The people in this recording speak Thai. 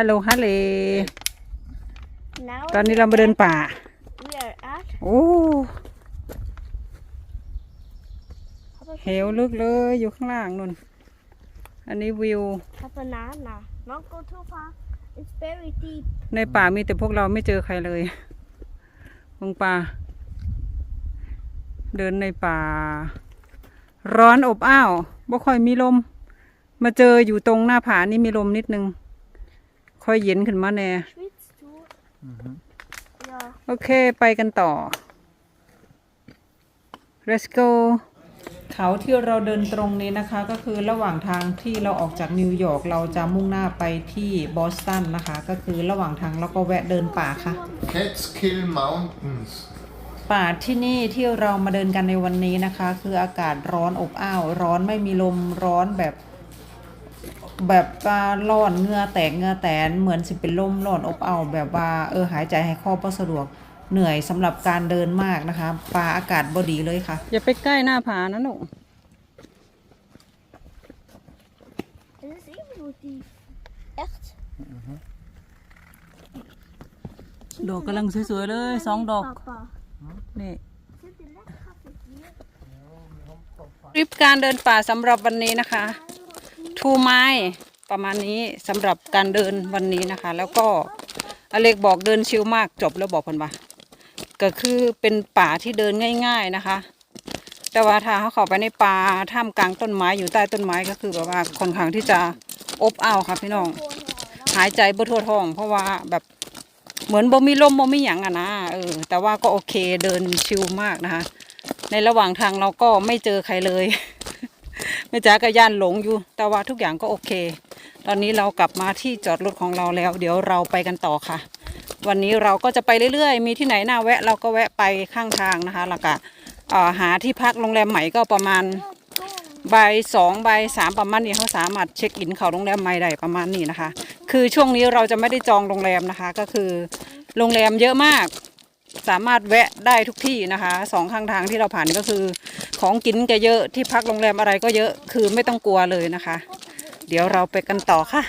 ฮัลโหลฮัลเล Now ตอนนี้เรามาเดินป่า we are at โอ้เหวลึกเลยอยู่ข้างล่างนู่น อันนี้วิว a banana. Not go too far. It's very deep. ในป่ามีแต่พวกเราไม่เจอใครเลยลงป่า เดินในป่า ร้อนอบอ้าวบ่ค่อยมีลม มาเจออยู่ตรงหน้าผานี่มีลมนิดนึง ค่อยเย็นขึ้นมาแน่ Schwitzt du? Ja. โอเค ไปกันต่อ let's go เขาที่เราเดินตรงนี้นะคะก็คือระหว่างทางที่เราออกจากนิวยอร์กเราจะมุ่งหน้าไปที่บอสตันนะคะ ก็คือระหว่างทางเราก็แวะเดินป่าค่ะ Catskill Mountains. ป่าที่นี่ที่เรามาเดินกันในวันนี้นะคะ คืออากาศร้อนอบอ้าว ร้อนไม่มีลมร้อนแบบ แบบว่าร้อนเหงือแตกเหงือแตนเหมือนสิเป็นลมร้อนอบอ้าวแบบว่าเออหายใจให้คอบ่สะดวกเหนื่อยสำหรับการเดินมากนะคะป่าอากาศบดีเลยค่ะ อย่าไปใกล้หน้าผานะหนู Es ist irgendwo tief. Echt? ดอกกำลังสวยๆเลยสองดอก Papa. นี่ Sind die lecker für dir? ทริปการเดินป่าสำหรับวันนี้นะคะ ทูไม้ประมาณนี้สำหรับการเดินวันนี้นะคะ แล้วก็อเล็กบอกเดินชิลมากจบแล้วบอกเพันว่าก็คือเป็นป่าที่เดินง่าย ๆนะคะ แต่ว่าถ้าเขาเข้าไปในป่าท่ามกลางต้นไม้อยู่ใต้ต้นไม้ก็คือแบบว่าค่อนข้างที่จะอบอ้าวค่ะพี่น้อง หายใจบ่ทั่วท้อง เพราะว่าแบบเหมือนบ่มีลมบ่มีหยังอะนะเออแต่ว่าก็โอเคเดินชิลมากนะคะ ในระหว่างทางเราก็ไม่เจอใครเลย แม่จ๋าก็ย่านหลงอยู่ แต่ว่าทุกอย่างก็โอเค ตอนนี้เรากลับมาที่จอดรถของเราแล้ว เดี๋ยวเราไปกันต่อค่ะ วันนี้เราก็จะไปเรื่อยๆ มีที่ไหนน่าแวะเราก็แวะไปข้างทางนะคะแล้วก็หาที่พักโรงแรมใหม่ก็ประมาณใบายสองใบายสามประมาณนี้เขาสามารถเช็คอินเข้าโรงแรมใหม่ได้ประมาณนี้นะคะ คือช่วงนี้เราจะไม่ได้จองโรงแรมนะคะ ก็คือโรงแรมเยอะมาก สามารถแวะได้ทุกที่นะคะสองข้างทางที่เราผ่านก็คือ ของกินก็เยอะที่พักโรงแรมอะไรก็เยอะคือไม่ต้องกลัวเลยนะคะ เดี๋ยวเราไปกันต่อค่ะ